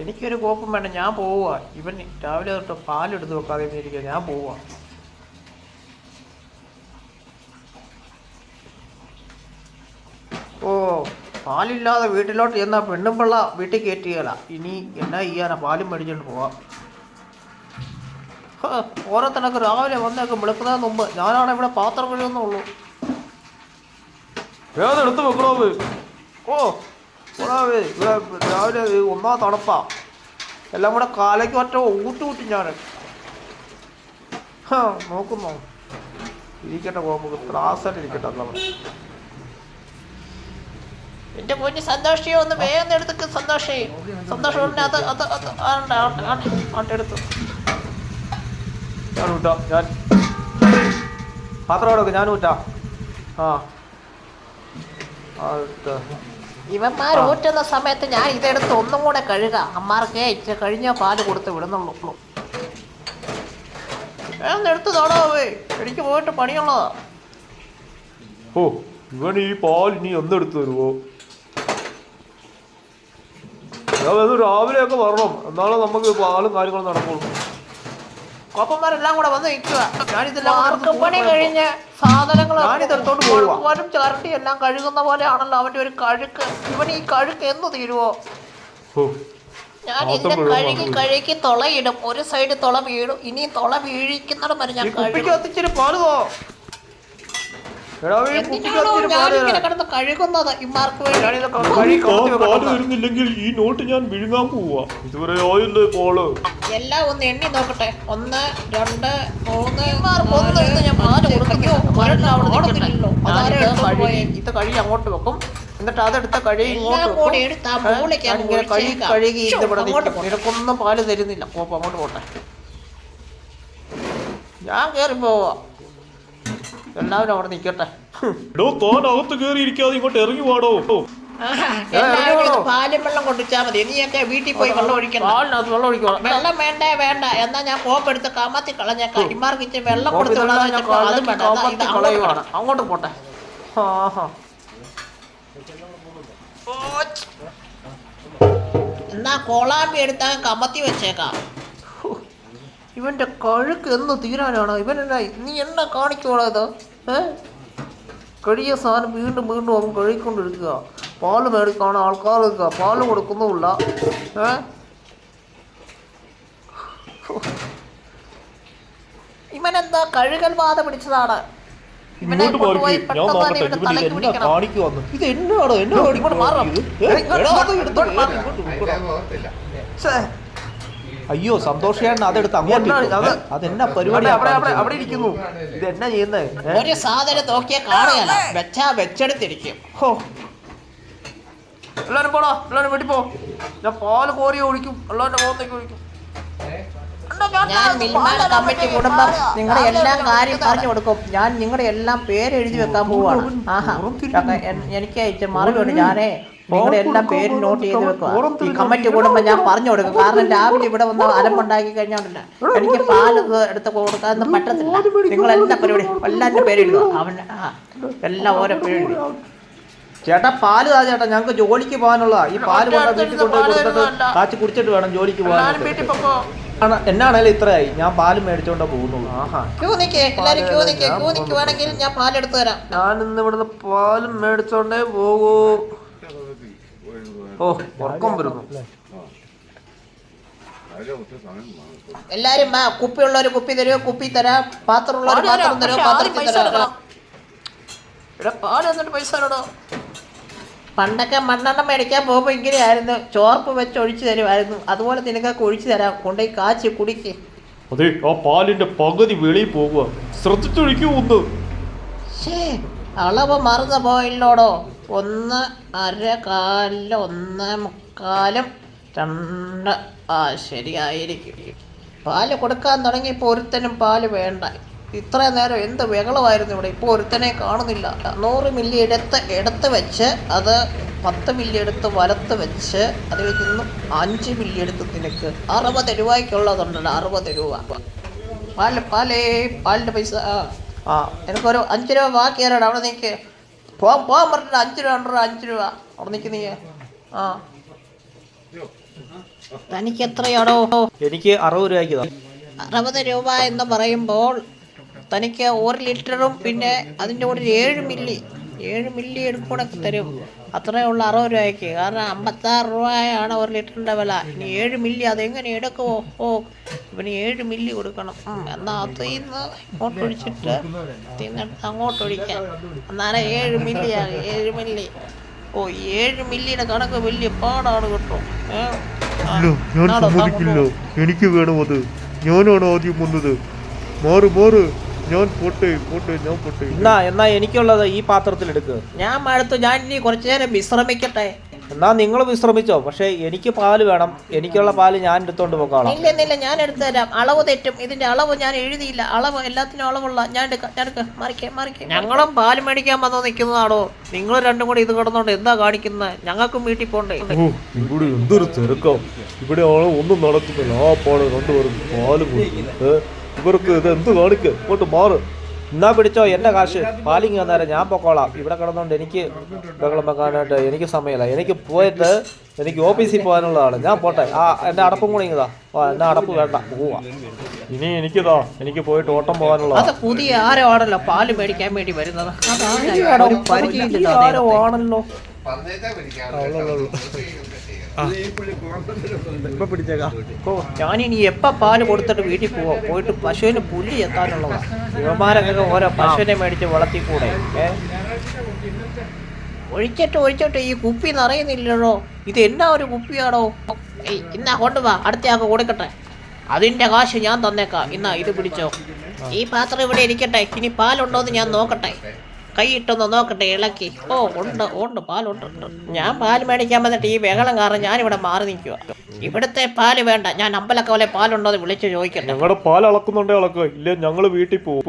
എനിക്കൊരു കോപ്പും വേണ്ട ഞാൻ പോവുക ഇവൻ രാവിലെ തൊട്ട് പാലെടുത്ത് വെക്കാതെ ഇരിക്കുക ഞാൻ പോവുക ഓ പാലില്ലാതെ വീട്ടിലോട്ട് ചെന്നാൽ പെണ്ണും പിള്ള വീട്ടിൽ കയറ്റിയാല. ഇനി എന്നാ ചെയ്യാനാ? പാലും മേടിച്ചോണ്ട് പോവാം. ഓരോത്തനൊക്കെ രാവിലെ വന്നേക്ക് വിളിക്കുന്നതിന് മുമ്പ് ഞാനാണ് ഇവിടെ പാത്രം കഴിയുന്നുള്ളൂ ഏതെടുത്ത് വെക്കണോ ഓ ഇവിടെ രാവിലെ ഒന്നാ തണുപ്പാ. എല്ലാം കൂടെ കാലയ്ക്ക് ഒറ്റ ഊട്ടി കൂട്ടി ഞാൻ നോക്കുന്നു? ഇരിക്കട്ടെ കോപ്പ് ത്രാസായിട്ട് ഇരിക്കട്ടെ നമ്മൾ എന്റെ കുഞ്ഞ് സന്തോഷിയോ ഒന്ന് വേഗം എടുത്ത് സന്തോഷേ. സന്തോഷം അത് അത് അത് ഞാൻ ഊട്ടാ ഞാൻ പാത്രം എടുക്കും ഞാൻ ഊറ്റാ ആ. ഇവന്മാർ ഊറ്റുന്ന സമയത്ത് ഞാൻ ഇതെടുത്ത് ഒന്നും കൂടെ കഴുക. അമ്മാർക്കേ ഇച്ചിരി കഴിഞ്ഞ പാൽ കൊടുത്ത് വിടുന്നുള്ളൂ. എടുത്ത് തോടാവേ എനിക്ക് പോയിട്ട് പണിയുള്ളതാ. ഓ ഇവൻ ഈ പാൽ ഇനി എന്തെടുത്ത് തരുമോ അത് രാവിലെയൊക്കെ വരണം. എന്നാലേ നമുക്ക് പാലും കാര്യങ്ങളും നടക്കുള്ളൂ. കോപ്പന്മാരെല്ലാം കൂടെ വന്ന് നിൽക്കുക. ഞാനിതെല്ലാം പണി കഴിഞ്ഞ് സാധനങ്ങൾ ഞാനിതെടുത്തോണ്ട് പോകുവാനും ചരട്ടി എല്ലാം കഴുകുന്ന പോലെയാണല്ലോ അവന്റെ ഒരു കഴുക്ക്. ഇവൻ ഈ കഴുക്ക് എന്ന് തീരുവോ? ഞാൻ ഇതിന്റെ ഇതിനെ കഴുകി. കഴുകി തുളയിടും. ഒരു സൈഡ് തുള വീഴും. ഇനി തുള വീഴിക്കുന്നിടം വരെ ഞാൻ കത്തിച്ചിട്ട് പാലുതോ എന്തിനാണോ തരുന്നില്ലെങ്കിൽ ഈ നോട്ട് ഞാൻ വിഴുങ്ങാൻ പോവാ. ഇതുവരെ ആയില്ലേ പോൾ? എല്ലാം ഒന്ന് എണ്ണി നോക്കട്ടെ. ഒന്ന് രണ്ട് മൂന്ന് ഒന്ന് എന്ന് ഞാൻ പാൽ കൊടുക്കുന്നു? ഇത് കഴി അങ്ങോട്ട് വെക്കും. എന്നിട്ട് അതെടുത്ത കഴി ഇങ്ങോട്ട്? ഞാനിങ്ങനെ കഴുകി ഇവിടെ നിനക്കൊന്നും പാൽ തരുന്നില്ല. അങ്ങോട്ട് പോട്ടെ. ഞാൻ കേറി പോവാ. എല്ലാവരും അവിടെ നിൽക്കട്ടെ എടോ താൻ അകത്ത് കയറി ഇരിക്കാതെ ഇങ്ങോട്ട് ഇറങ്ങി പാടോ എല്ലാവരും പാലും വെള്ളം കൊണ്ടിച്ചാൽ മതി. നീയൊക്കെ വീട്ടിൽ പോയി വെള്ളം ഒഴിക്കണം പാലിനകത്ത് വെള്ളം ഒഴിക്കണം വെള്ളം വേണ്ടേ വേണ്ട. എന്നാ ഞാൻ പോപ്പെടുത്ത് എടുത്ത് കമത്തി കളഞ്ഞേക്കാം ഇമാർക്ക് ഇച്ചിരി വെള്ളം കൊടുത്ത് അതും വേണ്ട. ഇത്. അങ്ങോട്ട് പോട്ടെ. എന്നാ കോളാമ്പി എടുത്താൽ കമത്തി വെച്ചേക്കാം. ഇവന്റെ കഴുക്ക് എന്ന് തീരാനാണോ? ഇവനെന്നാ നീ എന്നാ കാണിക്കോളാ ഇത്? ഏ? കഴിയ സാധനം വീണ്ടും വീണ്ടും അവൻ കഴുകിക്കൊണ്ടിരിക്കുക. പാൽ മേടിക്കാണ് ആൾക്കാർ നിൽക്കുക പാൽ കൊടുക്കുന്നുമില്ല. ഏ? ഇവനെന്താ കഴുകൽ ബാധ പിടിച്ചതാണ്? ഇവനെ ഇങ്ങോട്ട് എന്നാ എന്നോ മാറാം. അയ്യോ സന്തോഷിയാണ് അതെടുത്ത് അങ്ങോട്ട്? അതെന്നാ പരിപാടി? അവിടെ അവിടെ അവിടെ അവിടെ ഇരിക്കുന്നു. ഇത് എന്നാ ചെയ്യുന്നത് ഒരു സാധനം നോക്കിയാൽ കാണുകയല്ല. വെച്ചാ വെച്ചെടുത്തിരിക്കും. ഹോ. എല്ലാരും പോടാ. എല്ലാരും വീട്ടിൽ പോ. ഞാൻ പാൽ കോരി ഒഴിക്കും. എല്ലാവരുടെ മുഖത്തേക്ക് ഒഴിക്കും. ഞാൻ മിൽമാൻ കമ്മിറ്റി കുടുംബം നിങ്ങളുടെ എല്ലാ കാര്യം പറഞ്ഞു കൊടുക്കും. ഞാൻ നിങ്ങളുടെ എല്ലാം പേര് എഴുതി വെക്കാൻ പോവാണ്. ആഹാ. എനിക്ക് അയച്ച മറുപടി ഞാനേ നിങ്ങളുടെ എല്ലാ പേര് നോട്ട് ചെയ്ത് വെക്കുക. ഈ കമ്മിറ്റി കൂടുമ്പോ ഞാൻ പറഞ്ഞു കൊടുക്കും. കാരണം രാവിലെ ഇവിടെ വന്ന് അലമ്പുണ്ടാക്കി കഴിഞ്ഞോണ്ടല്ല എനിക്ക് പാൽ എടുത്ത് കൊടുക്കാനൊന്നും പറ്റത്തില്ല. നിങ്ങൾ എല്ലാ പരിപാടി പേര് എഴുതുക അവൻ എല്ലാം ഓരോ പേര് ചേട്ടാ പാൽ താ ചേട്ടാ. ഞങ്ങക്ക് ജോലിക്ക് പോകാനുള്ള ഈ പാൽ വീട്ടിൽ കൊണ്ടുപോയി കൊടുത്തിട്ട് കാച്ചി കുടിച്ചിട്ട് വേണം ജോലിക്ക് പോകാൻ എന്നാണേലും ഇത്രയായി. ഞാൻ പാൽ മേടിച്ചോണ്ടാ പോകുന്നുള്ളൂ ഇന്ന് ഇവിടുന്ന് പാലും മേടിച്ചോണ്ടേ പോകൂ. ഓ ഉറക്കം വരുന്നു. എല്ലാരും വാ കുപ്പിയുള്ളവര് കുപ്പി തരുമോ കുപ്പി തരാം. പാത്രമുള്ളവർ പാത്രം തരുമോ പാത്രത്തിൽ തരാം. ഇവിടെ പാൽ എന്നിട്ട് പൈസ തരണോ പണ്ടൊക്കെ മണ്ണെണ്ണ മേടിക്കാൻ പോകുമ്പോൾ ഇങ്ങനെയായിരുന്നു. ചോർപ്പ് വെച്ച് ഒഴിച്ചു തരുമായിരുന്നു. അതുപോലെ നിനക്കൊക്കെ ഒഴിച്ചു തരാം. കൊണ്ടുപോയി കാച്ചി കുടിക്ക്. അതെ ആ പാലിന്റെ പകുതി വെളിയിൽ പോകുക ശ്രദ്ധിച്ചൊഴിക്കൂ ഒന്ന്. ശേ അളവ് മറന്നു പോയില്ലോടോ? ഒന്ന് അര കാലിൽ ഒന്ന് മുക്കാലും രണ്ട്. ആ ശരിയായിരിക്കും. പാൽ കൊടുക്കാൻ തുടങ്ങിയപ്പോൾ ഒരുത്തനും പാൽ വേണ്ട. ഇത്ര നേരം എന്ത് ബഹളമായിരുന്നു ഇവിടെ? ഇപ്പോൾ ഒരുത്തനെ കാണുന്നില്ല. നൂറ് മില്ലി എടുത്ത് എടുത്ത് വെച്ച് അത് പത്ത് മില്ലി എടുത്ത് വലത്ത് വെച്ച് അതിൽ നിന്നും അഞ്ച് മില്ലി എടുത്ത് നിനക്ക്. അറുപത് രൂപയ്ക്കുള്ളതുണ്ടല്ലോ അറുപത് രൂപ. പാൽ പാലേ പാലിന്റെ പൈസ. ആ ആ. എനിക്കൊരു അഞ്ച് രൂപ ബാക്കി തരണം അവിടെ നിൽക്ക് പോകാൻ പോകാൻ പറഞ്ഞിട്ട് അഞ്ച് രൂപ ഉണ്ടോ അഞ്ച് രൂപ. അവിടെ നിൽക്കുന്ന ആ. തനിക്ക് എത്രയാടോ എനിക്ക് അറുപത് രൂപയ്ക്ക് അറുപത് രൂപ എന്ന് പറയുമ്പോൾ തനിക്ക് ഒരു ലിറ്ററും പിന്നെ അതിന്റെ കൂടെ ഒരു ഏഴ് മില്ലി ഏഴ് മില്ലി എടുക്കൂടെ തരും. അത്രയേ ഉള്ളൂ അറുപത് രൂപയ്ക്ക്. കാരണം അമ്പത്താറ് രൂപയാണ് ഒരു ലിറ്ററിന്റെ വില. ഇനി ഏഴ് മില്ലി അതെങ്ങനെ എടുക്കുമോ ഓ ഇവന് ഏഴ് മില്ലി കൊടുക്കണം. എന്നാൽ എന്നാ അത് ഇന്ന് ഇങ്ങോട്ട് ഒഴിച്ചിട്ട് തിന്നിട്ട് അങ്ങോട്ട് ഒഴിക്കാം. എന്നാലേ ഏഴ് മില്ലിയാണ് ഏഴ് മില്ലി. ഓ ഏഴ് മില്ലിയുടെ കണക്ക് വലിയ പാടാണ് കേട്ടോ. ഞാൻ സമ്മതിക്കില്ല. എനിക്ക് വേണം അത്. ഞാനാണ് ആദ്യം വന്നത്. മാറ് മാറ്. ഞാൻ പോട്ടെ പോട്ടെ ഞാൻ പോട്ടെ. എന്നാ എന്നാ എനിക്കുള്ളത് ഈ പാത്രത്തിൽ എടുക്കുക ഞാൻ മഴത്ത് ഞാൻ ഇനി കുറച്ചു നേരം വിശ്രമിക്കട്ടെ. എന്നാ നിങ്ങൾ വിശ്രമിച്ചോ പക്ഷേ എനിക്ക് പാൽ വേണം. എനിക്കുള്ള പാൽ ഞാൻ എടുത്തോണ്ട് പോകാം ഇല്ല ഇല്ല ഞാൻ എടുത്തു തരാം അളവ് തെറ്റും. ഇതിന്റെ അളവ് ഞാൻ എഴുതിയില്ല. അളവ് എല്ലാത്തിനും അളവുള്ള. ഞാൻ എടുക്കാം ഞങ്ങളും പാൽ മേടിക്കാൻ വന്നോ നിൽക്കുന്നതാണോ നിങ്ങൾ രണ്ടും കൂടി ഇത് കിടന്നോണ്ട് എന്താ കാണിക്കുന്നത് ഞങ്ങൾക്കും വീട്ടിൽ പോണ്ടേ? ഇവിടെ എന്തൊരു തിരക്കാം. ഇവിടെ ഒന്നും നടക്കുന്നില്ല ആ പാട് രണ്ടുപേരും പാൽ? ഇവർക്ക് ഇത് എന്ത് കാണിക്ക്? ഇങ്ങോട്ട് മാറ്. എന്നാ പിടിച്ചോ എന്റെ കാശ്. പാലിങ് വന്നേരം ഞാൻ പൊക്കോളാം. ഇവിടെ കിടന്നോണ്ട് എനിക്ക് ബഹളം വെക്കാനായിട്ട് എനിക്ക് സമയമില്ല. എനിക്ക് പോയിട്ട് എനിക്ക് ഓഫീസിൽ പോകാനുള്ളതാണ്. ഞാൻ പോട്ടെ. ആ എന്റെ അടപ്പും കൂടി ഇങ്ങതാ ആ എന്റെ അടപ്പ് വേണ്ട. പോവാ. ഇനി എനിക്കിതാ. എനിക്ക് പോയിട്ട് ഓട്ടം പോകാനുള്ള അത് പുതിയ ആരോ ആണല്ലോ പാൽ മേടിക്കാൻ വേണ്ടി വരുന്നത്. ആരോ ആണല്ലോ. ഇപ്പൊ പിടിച്ചേക്കാം. ഓ ഞാനിനി എപ്പ പാൽ കൊടുത്തിട്ട് വീട്ടിൽ പോവാം? പോയിട്ട് പശുവിന് പുല്ല് എത്താനുള്ളതാ. യുവമാരൊക്കെ ഓരോ പശുവിനെ മേടിച്ച് വളർത്തിക്കൂടെ കൂടെ ഒഴിച്ചിട്ട് ഒഴിച്ചിട്ട് ഈ കുപ്പി നിറയുന്നില്ലല്ലോ ഇത് എന്നാ ഒരു കുപ്പിയാണോ ഇന്ന ഇന്നാ കൊണ്ടുവാ അടുത്തയാൾക്ക് കൊടുക്കട്ടെ. അതിന്റെ കാശ് ഞാൻ തന്നേക്കാം. ഇന്നാ ഇത് പിടിച്ചോ. ഈ പാത്രം ഇവിടെ ഇരിക്കട്ടെ. ഇനി പാലുണ്ടോന്ന് ഞാൻ നോക്കട്ടെ. കൈയിട്ടൊന്ന് നോക്കട്ടെ ഇളക്കി. ഓ ഉണ്ട് ഉണ്ട് പാലുണ്ട്. ഞാൻ പാൽ മേടിക്കാൻ വന്നിട്ട് ഈ ബഹളം കാരണം ഞാനിവിടെ മാറി നിൽക്കുക ഇവിടുത്തെ പാൽ വേണ്ട. ഞാൻ അമ്പലക്കവലെ പാലുണ്ടോ എന്ന് വിളിച്ച് ചോദിക്കട്ടെ. ഞങ്ങളുടെ പാൽ അളക്കുന്നുണ്ടേ അളക്കുക ഇല്ല ഞങ്ങൾ വീട്ടിൽ പോകും.